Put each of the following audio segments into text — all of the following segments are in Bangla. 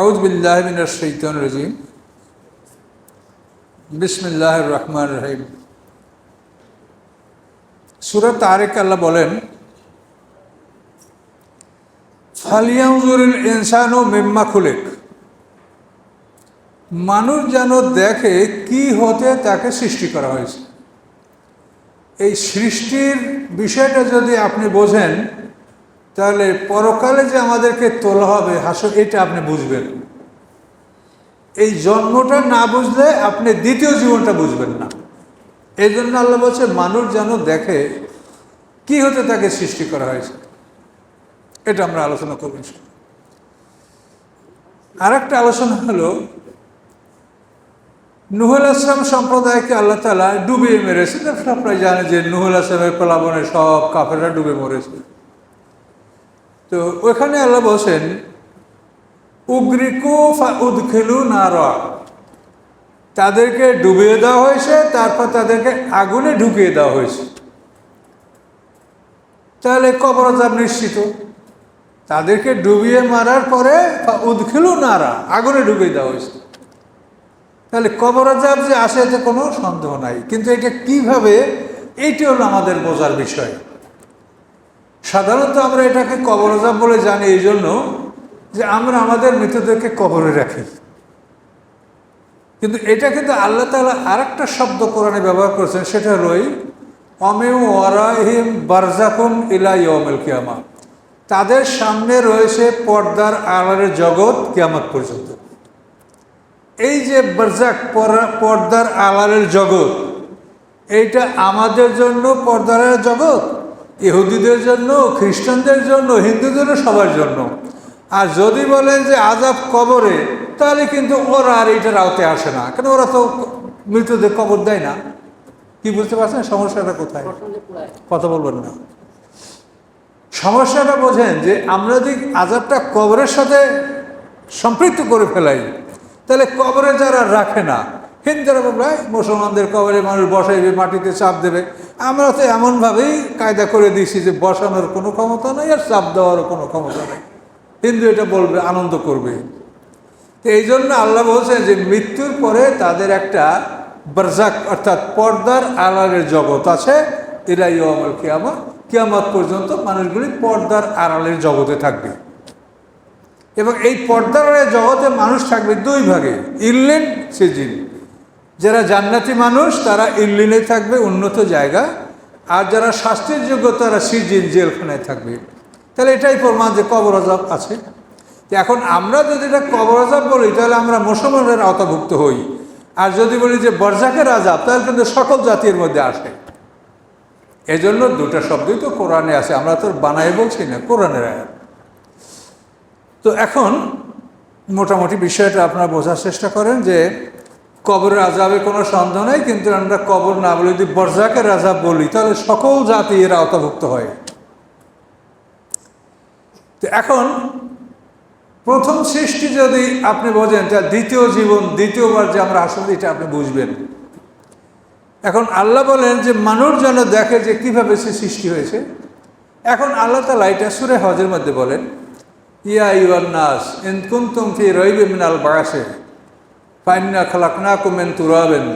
আউদ বিল্লাহমিন শৈতন রাজিম। বিসমিল্লাহ রহমান রহিম। সুরত তারেক আল্লাহ বলেন ফালিয়াউজুরুল ইনসান ও মেম্মা খুলেক। মানুষ যেন দেখে কি হতে তাকে সৃষ্টি করা হয়েছে। এই সৃষ্টির বিষয়টা যদি আপনি বোঝেন তাহলে পরকালে যে আমাদেরকে তোলা হবে হাসো এটা আপনি বুঝবেন। এই জন্মটা না বুঝলে আপনি দ্বিতীয় জীবনটা বুঝবেন না। এই জন্য আল্লাহ বলছে, মানুষ যেন দেখে কি হতে তাকে সৃষ্টি করা হয়েছে। এটা আমরা আলোচনা করব আর একটা আলোচনা হলো নুহুল আসলাম সম্প্রদায়কে আল্লাহ তালা ডুবিয়ে মেরেছে। আপনারা জানে যে নুহুল আসলামের প্লাবনে সব কাফেররা ডুবে মরেছে। তো ওখানে আল্লাহ বলছেন, উগ্রিকু উদখিলু নারা। তাদেরকে ডুবিয়ে দেওয়া হয়েছে, তারপর তাদেরকে আগুনে ঢুকিয়ে দেওয়া হয়েছে। তাহলে কবরজাব নিশ্চিত। তাদেরকে ডুবিয়ে মারার পরে উদখিলু নারা, আগুনে ঢুকিয়ে দেওয়া হয়েছে। তাহলে কবরজাব যে আসে এতে কোনো সন্দেহ নাই। কিন্তু এটা কীভাবে, এইটি হলো আমাদের বোঝার বিষয়। সাধারণত আমরা এটাকে কবরজাব বলে জানি এই জন্য যে আমরা আমাদের মৃতদেরকে কবরে রাখি। কিন্তু এটা কিন্তু আল্লাহ তালা আর একটা শব্দ কোরআনে ব্যবহার করেছেন, সেটা রই অমেউ ওয়ারাহিম বারজাকুম ইলা ইয়মেল কিয়ামা তাদের সামনে রয়েছে পর্দার আড়ারের জগৎ কিয়ামত পর্যন্ত। এই যে বারজাক পর্দার আড়ারের জগৎ, এইটা আমাদের জন্য পর্দার জগৎ? ইহুদিদের জন্য, খ্রিস্টানদের জন্য, হিন্দুদেরও সবার জন্য। আর যদি বলেন যে আজাব কবরে, তাহলে কিন্তু ওরা আর এইটার আওতে আসে না। কেন ওরা তো মৃতদের কবর দেয় না? কি বুঝতে পারছেন সমস্যাটা কোথায়? কথা বলবেন না। সমস্যাটা বোঝেন যে আমরা যদি আজাবটা কবরের সাথে সম্পৃক্ত করে ফেলাই, তাহলে কবরে যারা রাখে না হিন্দুরা বলবে মুসলমানদের কবরে মানুষ বসাইবে, মাটিতে চাপ দেবে। আমরা তো এমনভাবেই কায়দা করে দিয়েছি যে বসানোর কোনো ক্ষমতা নেই আর চাপ দেওয়ারও কোনো ক্ষমতা নেই। হিন্দু এটা বলবে, আনন্দ করবে। তো এই জন্য আল্লাহ বলছেন যে মৃত্যুর পরে তাদের একটা বরজাক অর্থাৎ পর্দার আড়ালের জগৎ আছে। এরা ইয়মল কিয়ামত কিয়ামত পর্যন্ত মানুষগুলি পর্দার আড়ালের জগতে থাকবে। এবং এই পর্দার আড়ালের জগতে মানুষ থাকবে দুই ভাগে ইল্লেন সিজিন যারা জান্নাতি মানুষ, তারা ইল্লিনে থাকবে, উন্নত জায়গা। আর যারা শাস্তির যোগ্য, তারা সিজিন জেলখানায় থাকবে। তাহলে এটাই প্রমাণ যে কবর আজাব আছে। এখন আমরা যদি এটা কবর আজাব বলি, তাহলে আমরা মুসলমানের আওতাভুক্ত হই। আর যদি বলি যে বরজাকের আজাব তাহলে কিন্তু সকল জাতির মধ্যে আসে। এজন্য দুটা শব্দই তো কোরআনে আছে, আমরা তো বানাই বলছি না, কোরআনের আয়াত। তো এখন মোটামুটি বিষয়টা আপনারা বোঝার চেষ্টা করেন যে কবরের আজাবে কোনো সন্দেহ নেই, কিন্তু আমরা কবর না বলি যদি বরজাকের আজাব বলি, তাহলে সকল জাতি এর আওতাভুক্ত হয়। তো এখন, প্রথম সৃষ্টি যদি আপনি বোঝেন তা দ্বিতীয় জীবন, দ্বিতীয়বার যে আমরা আসলে এটা আপনি বুঝবেন। এখন আল্লাহ বলেন যে মানুষ যেন দেখে যে কীভাবে সে সৃষ্টি হয়েছে। এখন আল্লাহ তালা এটা সুরে হজের মধ্যে বলেন, ইয়া ইউর নাস, ইন কুন্তুম ফি রইবে মিনাল বাগাসে ফাইন্না খালাকনা কুমেন তুরাবেন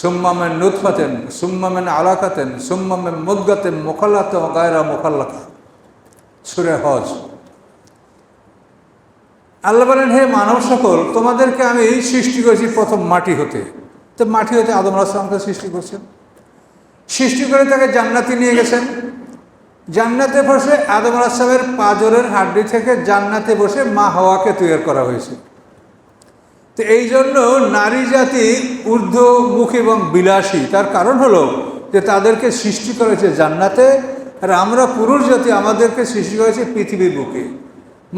সুম্মামেন নুৎফাতেন সুম্মামেন আলাকাতেন সুম্মামেন মুদগাতেন মোখাল্লাতে গায়রা মোখাল্লাকা। সুরে হজ। আল্লাহ বলেন, হে মানব সকল, তোমাদেরকে আমি এই সৃষ্টি করেছি প্রথম মাটি হতে। তো মাটি হতে আদম আসলামকে সৃষ্টি করছেন। সৃষ্টি করে তাকে জান্নাতি নিয়ে গেছেন। জান্নাতে বসে আদম আসলামের পাজরের হাড্ডি থেকে জান্নাতে বসে মা হাওয়াকে তৈরি করা হয়েছে। তো এই জন্য নারী জাতি ঊর্ধ্বমুখ এবং বিলাসী। তার কারণ হলো যে তাদেরকে সৃষ্টি করেছে জান্নাতে, আর আমরা পুরুষ জাতি আমাদেরকে সৃষ্টি করেছে পৃথিবীর বুকে।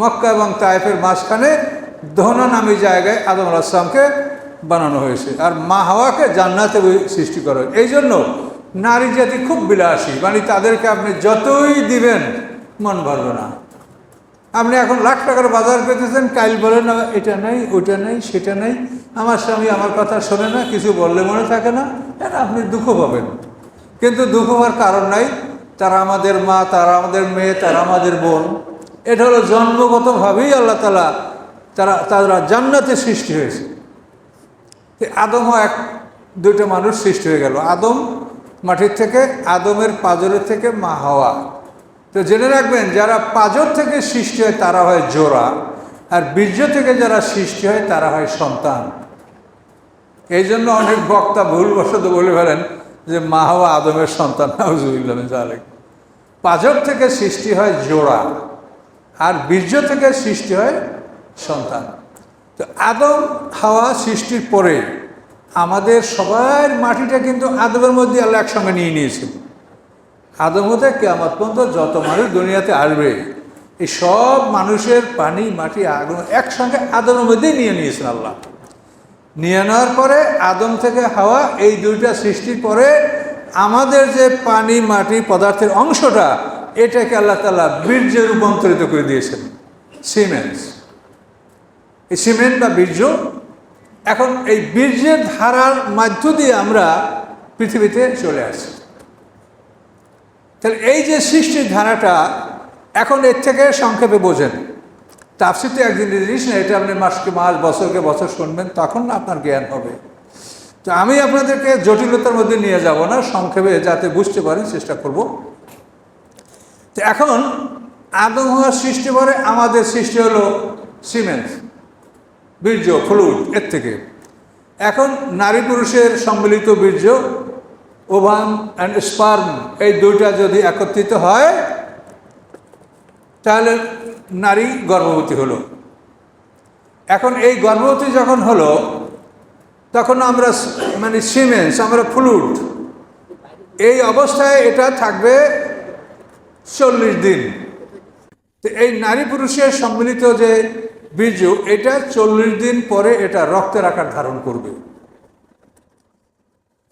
মক্কা এবং তাইফের মাঝখানে দহনা নামী জায়গায় আদম আসলামকে বানানো হয়েছে, আর মা হাওয়াকে জান্নাতে সৃষ্টি করা এই জন্য নারী জাতি খুব বিলাসী মানে তাদেরকে আপনি যতই দিবেন, মন ভরবে না। আপনি এখন লাখ টাকার বাজার পেতেছেন, কাইল বলেন এটা নেই, ওইটা নেই, সেটা নেই। আমার স্বামী আমার কথা শোনে না, কিছু বললে মনে থাকে না এটা আপনি দুঃখ পাবেন। কিন্তু দুঃখ হওয়ার কারণ নাই, তারা আমাদের মা, তারা আমাদের মেয়ে, তারা আমাদের বোন। এটা হলো জন্মগতভাবেই আল্লাহ তালা তারা তারা জান্নাতে সৃষ্টি হয়েছে। আদমও এক, দুইটা মানুষ সৃষ্টি হয়ে গেল। আদম মাটির থেকে, আদমের পাজরের থেকে মা হাওয়া। তো জেনে রাখবেন, যারা পাজর থেকে সৃষ্টি হয় তারা হয় জোড়া, আর বীর্য থেকে যারা সৃষ্টি হয় তারা হয় সন্তান। এই জন্য অনেক বক্তা ভুলবশত বলে ফেলেন যে মা হাওয়া আদমের সন্তান পাজর থেকে সৃষ্টি হয় জোড়া, আর বীর্য থেকে সৃষ্টি হয় সন্তান। তো আদম হাওয়া সৃষ্টির পরে আমাদের সবার মাটিটা কিন্তু আদমের মধ্যে আল্লাহ একসঙ্গে নিয়ে নিয়েছিল। আদম হতে কেমন পর্যন্ত যত মানুষ দুনিয়াতে আসবে, এই সব মানুষের পানি, মাটি, আগুন একসঙ্গে আদমের মধ্যেই নিয়ে নিয়েছেন আল্লাহ। নিয়ে নেওয়ার পরে আদম থেকে হাওয়া এই দুইটা সৃষ্টির পরে আমাদের যে পানি, মাটি, পদার্থের অংশটা, এটাকে আল্লাহ তালা বীর্যে রূপান্তরিত করে দিয়েছেন। সিমেন্টস এই সিমেন্ট বা বীর্য, এখন এই বীর্যের ধারার মাধ্য দিয়ে আমরা পৃথিবীতে চলে আসি। তাহলে এই যে সৃষ্টির ধারাটা এখন এর থেকে সংক্ষেপে বোঝেন। তাফসিতে একদিন জিনিস না, এটা আপনি মাসকে মাস, বছরকে বছর শুনবেন, তখন আপনার জ্ঞান হবে। তো আমি আপনাদেরকে জটিলতার মধ্যে নিয়ে যাব না, সংক্ষেপে যাতে বুঝতে পারেন, চেষ্টা করব। তো এখন আদম হওয়ার সৃষ্টি পরে আমাদের সৃষ্টি হলো সিমেন্ট, বীর্য ফ্লুইড এর থেকে। এখন নারী পুরুষের সম্মিলিত বীর্য ওভান অ্যান্ড স্পার্ম এই দুইটা যদি একত্রিত হয়, তাহলে নারী গর্ভবতী হলো। এখন এই গর্ভবতী যখন হলো, তখন আমরা মানে সিমেন্স আমরা ফ্লুড এই অবস্থায় এটা থাকবে চল্লিশ দিন। তো এই নারী পুরুষের সম্মিলিত যে বীর্য, এটা চল্লিশ দিন পরে এটা রক্তের আকার ধারণ করবে।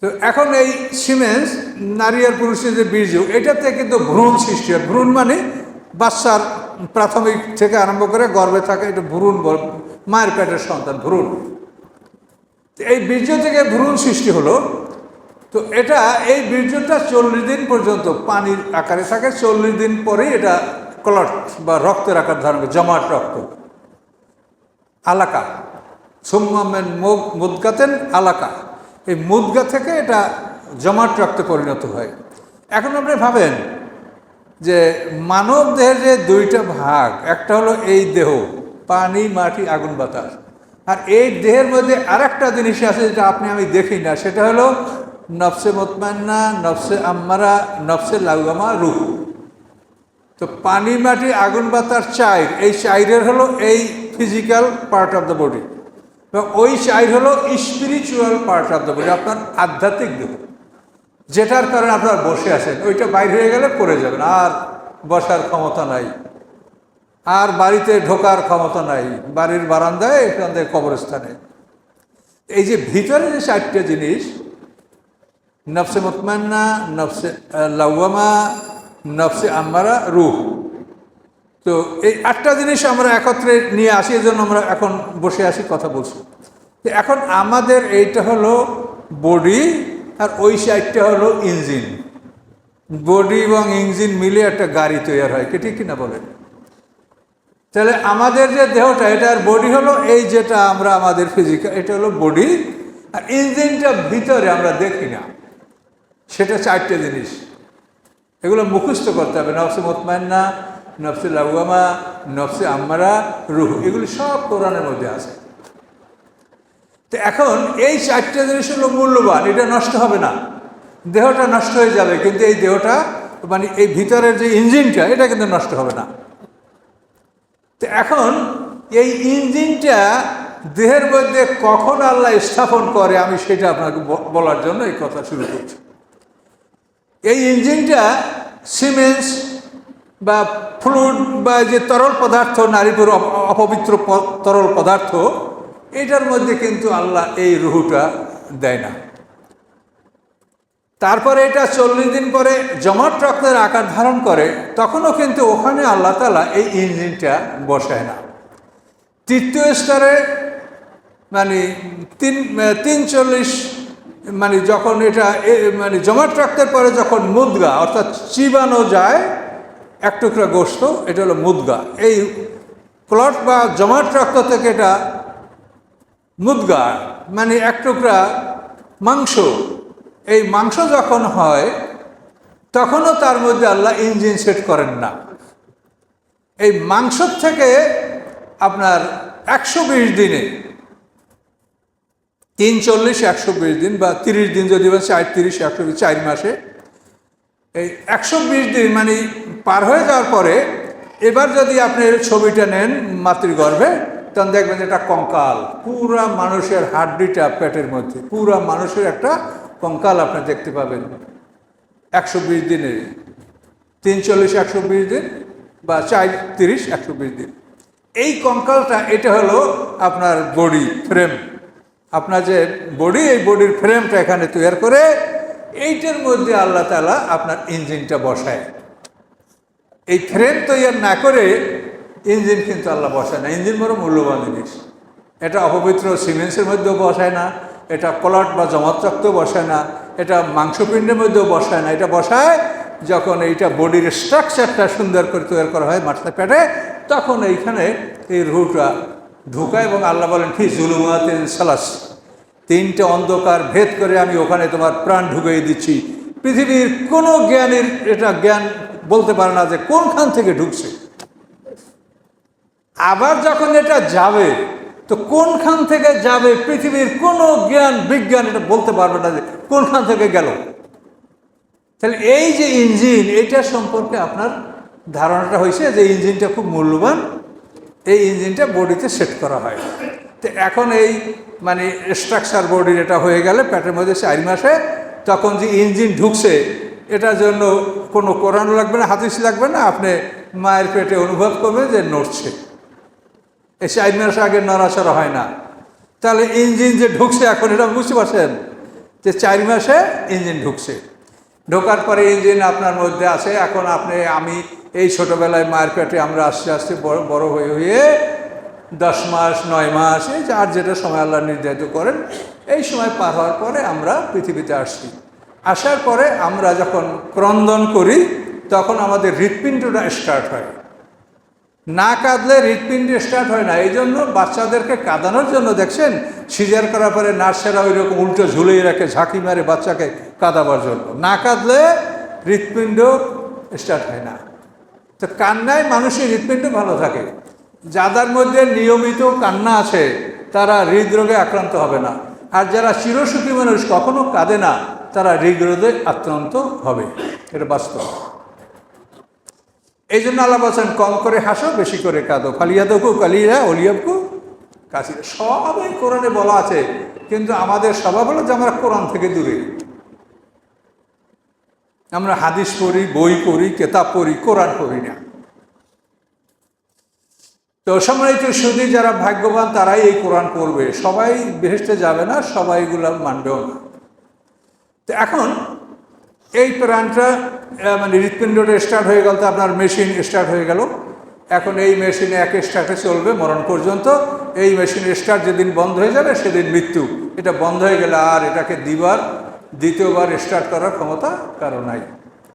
তো এখন এই সিমেন্স নারী আর পুরুষের যে বীর্য এটাতে কিন্তু ভ্রূণ সৃষ্টি হয়। ভ্রূণ মানে বাচ্চার প্রাথমিক থেকে আরম্ভ করে গর্ভে থাকে এটা ভ্রূণ মায়ের পেটের সন্তান, ভ্রূণ। এই বীর্য থেকে ভ্রূণ সৃষ্টি হলো। তো এটা, এই বীর্যটা চল্লিশ দিন পর্যন্ত পানির আকারে থাকে, চল্লিশ দিন পরেই এটা ক্লট বা রক্তের আকার ধারণ করে, জমাট রক্ত। আলাকা। সুম্মামেন মুদগাতেন আলাকা। এই মুদগা থেকে এটা জমাট রক্তে পরিণত হয়। এখন আপনি ভাবেন যে মানব দেহের যে দুইটা ভাগ, একটা হলো এই দেহ, পানি, মাটি, আগুন, বাতাস। আর এই দেহের মধ্যে আরেকটা জিনিস আছে যেটা আপনি আমি দেখি না, সেটা হলো নফসে মতমান্না, নফসে আম্মারা, নফসে লাউগামা রুহ তো পানি, মাটি, আগুন, বাতাস, চাইর, এই চাইরের হলো এই physical part of the body এবং ওই চাইর হলো spiritual part of the body আপনার আধ্যাত্মিক দেহ। যেটার কারণে আপনার বসে আছেন ওইটা বাইর হয়ে গেলে পড়ে যাবেন আর বসার ক্ষমতা নাই। আর বাড়িতে ঢোকার ক্ষমতা নাই বাড়ির বারান্দায় এখান থেকে কবরস্থানে। এই যে ভিতরে যে চারটে জিনিস নফসে মতমান্না নফসে আহ, লাউয়ামা নফসে আম্মারা রুহ। তো এই আটটা জিনিস আমরা একত্রে নিয়ে আসি, এই জন্য আমরা এখন বসে আসি কথা বলছি। তো এখন আমাদের এইটা হলো বডি আর ওই সাইডটা হলো ইঞ্জিন। বডি এবং ইঞ্জিন মিলে একটা গাড়ি তৈরি হয়, কি ঠিক কিনা বলেন? তাহলে আমাদের যে দেহটা এটার বডি হলো এই যেটা আমরা আমাদের ফিজিক্যাল এটা হলো বডি। আর ইঞ্জিনটা ভিতরে আমরা দেখি না। সেটা চারটে জিনিস। এগুলো মুখস্থ করতে হবে নফসে মতমান্না নফসে লাউয়ামা নফসে আম্মারা, রুহ, এগুলি সব কোরআনের মধ্যে আছে। তো এখন এই চারটে জিনিস হলো মূল্যবান, এটা নষ্ট হবে না। দেহটা নষ্ট হয়ে যাবে, কিন্তু এই দেহটা মানে এই ভিতরের যে ইঞ্জিনটা, এটা কিন্তু নষ্ট হবে না। তো এখন এই ইঞ্জিনটা দেহের মধ্যে কখন আল্লাহ স্থাপন করে, আমি সেটা আপনাকে বলার জন্য এই কথা শুরু করছি। এই ইঞ্জিনটা সিমেন্স বা ফ্লুড বা যে তরল পদার্থ, নারীপুর অপ- অপবিত্র তরল পদার্থ, এটার মধ্যে কিন্তু আল্লাহ এই রুহুটা দেয় না। তারপরে এটা চল্লিশ দিন পরে জমাট রক্তের আকার ধারণ করে, তখনও কিন্তু ওখানে আল্লাহ তালা এই ইঞ্জিনটা বসায় না। তৃতীয় স্তরে মানে তিন তিন চল্লিশ মানে যখন এটা মানে জমাট রক্তের পরে যখন মুদগা অর্থাৎ চিবানো যায় এক টুকরা গোস্ত এটা হলো মুদগা। এই ক্লট বা জমাট রক্ত থেকে এটা মুদগা মানে এক টুকরা মাংস। এই মাংস যখন হয়, তখনও তার মধ্যে আল্লাহ ইঞ্জিন সেট করেন না। এই মাংস থেকে আপনার একশো বিশ দিনে, তিন চল্লিশ একশো বিশ দিন বা তিরিশ দিন, যদি চার তিরিশ একশো চার মাসে, এই একশো বিশ দিন মানে পার হয়ে যাওয়ার পরে এবার যদি আপনি ছবিটা নেন মাতৃগর্ভে, তখন দেখবেন যে এটা কঙ্কাল। পুরা মানুষের হাড্ডিটা পেটের মধ্যে, পুরা মানুষের একটা কঙ্কাল আপনি দেখতে পাবেন। একশো বিশ দিনে তিন চল্লিশ একশো বিশ দিন বা চার তিরিশ একশো বিশ দিন। এই কঙ্কালটা, এটা হলো আপনার বডি ফ্রেম। আপনার যে বডি, এই বডির ফ্রেমটা এখানে তৈরি করে, এইটার মধ্যে আল্লাহ তালা আপনার ইঞ্জিনটা বসায়। এই ফ্রেম তৈরি না করে ইঞ্জিন কিন্তু আল্লাহ বসায় না। ইঞ্জিন বড় মূল্যবান জিনিস। এটা অপবিত্র সিমেন্টসের মধ্যেও বসায় না, এটা কলট বা জমাত্রক্ত বসায় না, এটা মাংসপিণ্ডের মধ্যেও বসায় না। এটা বসায় যখন এইটা বডির স্ট্রাকচারটা সুন্দর করে তৈরি করা হয় মাথা পেটে, তখন এইখানে এই রুটা ঢুকায় এবং আল্লাহ বলেন ঠিক জুলুমাতিন সালাস। তিনটে অন্ধকার ভেদ করে আমি ওখানে তোমার প্রাণ ঢুকিয়ে দিচ্ছি। পৃথিবীর কোনো জ্ঞানের এটা জ্ঞান বলতে পারে না যে কোনখান থেকে ঢুকছে। আবার যখন এটা যাবে, তো কোনখান থেকে যাবে পৃথিবীর কোনো জ্ঞান, বিজ্ঞান এটা বলতে পারবে না যে কোনখান থেকে গেল। তাহলে এই যে ইঞ্জিন, এটা সম্পর্কে আপনার ধারণাটা হয়েছে যে ইঞ্জিনটা খুব মূল্যবান, এই ইঞ্জিনটা বডিতে সেট করা হয়। তো এখন এই মানে স্ট্রাকচার বডির এটা হয়ে গেলে, প্যাটের মধ্যে চার মাসে তখন যে ইঞ্জিন ঢুকছে, এটার জন্য কোনো কোরআন লাগবে না হাতিস লাগবে না, আপনি মায়ের পেটে অনুভব করবেন যে নড়ছে। এই চার মাস আগে নড়াচড়া হয় না। তাহলে ইঞ্জিন যে ঢুকছে এখন এটা বুঝতে পারছেন? যে চার মাসে ইঞ্জিন ঢুকছে। ঢোকার পরে ইঞ্জিন আপনার মধ্যে আছে, এখন আপনি, আমি এই ছোটোবেলায় মায়ের পেটে আমরা আস্তে আস্তে বড় বড় হয়ে হয়ে দশ মাস, নয় মাস, এই আর যেটা সময় আল্লাহ নির্ধারিত করেন, এই সময় পার হওয়ার পরে আমরা পৃথিবীতে আসছি। আসার পরে আমরা যখন ক্রন্দন করি, তখন আমাদের হৃৎপিণ্ডটা স্টার্ট হয়। না কাঁদলে হৃৎপিণ্ড স্টার্ট হয় না। এই জন্য বাচ্চাদেরকে কাঁদানোর জন্য দেখছেন, সিজার করার পরে নার্সেরা ওই রকম উল্টো ঝুলিয়ে রাখে ঝাঁকি মারে বাচ্চাকে কাঁদাবার জন্য। না কাঁদলে হৃৎপিণ্ড স্টার্ট হয় না। তো কান্নায় মানুষের হৃৎপিণ্ড ভালো থাকে। যাদের মধ্যে নিয়মিত কান্না আছে, তারা হৃদরোগে আক্রান্ত হবে না। আর যারা চিরসুখী মানুষ, কখনো কাঁদে না। তারা হৃদরোগে আক্রান্ত হবে। এটা বাস্তব। এই জন্য আল্লাহ বলছেন, কম করে হাসো, বেশি করে কাঁদো। ফালিয়াদকু কালিয়া অলিয়াবকু কাশি সবাই কোরআনে বলা আছে, কিন্তু আমাদের স্বভাব হলো যে আমরা কোরআন থেকে দূরে। আমরা হাদিস পড়ি, বই পড়ি, কেতাব পড়ি, কোরআন পড়ি না। তো সম্মানিত সুদী যারা ভাগ্যবান, তারাই এই কোরআন পড়বে। সবাই বেহেসতে যাবে না, সবাই এগুলো মানবেও না। তো এখন এই প্রাণটা মানে হৃৎপিণ্ডটা স্টার্ট হয়ে গেল, তো আপনার মেশিন স্টার্ট হয়ে গেল। এখন এই মেশিনে এক স্টার্টে চলবে মরণ পর্যন্ত। এই মেশিন স্টার্ট যেদিন বন্ধ হয়ে যাবে, সেদিন মৃত্যু। এটা বন্ধ হয়ে গেলে আর এটাকে দিবার দ্বিতীয়বার স্টার্ট করার ক্ষমতা কারও নাই।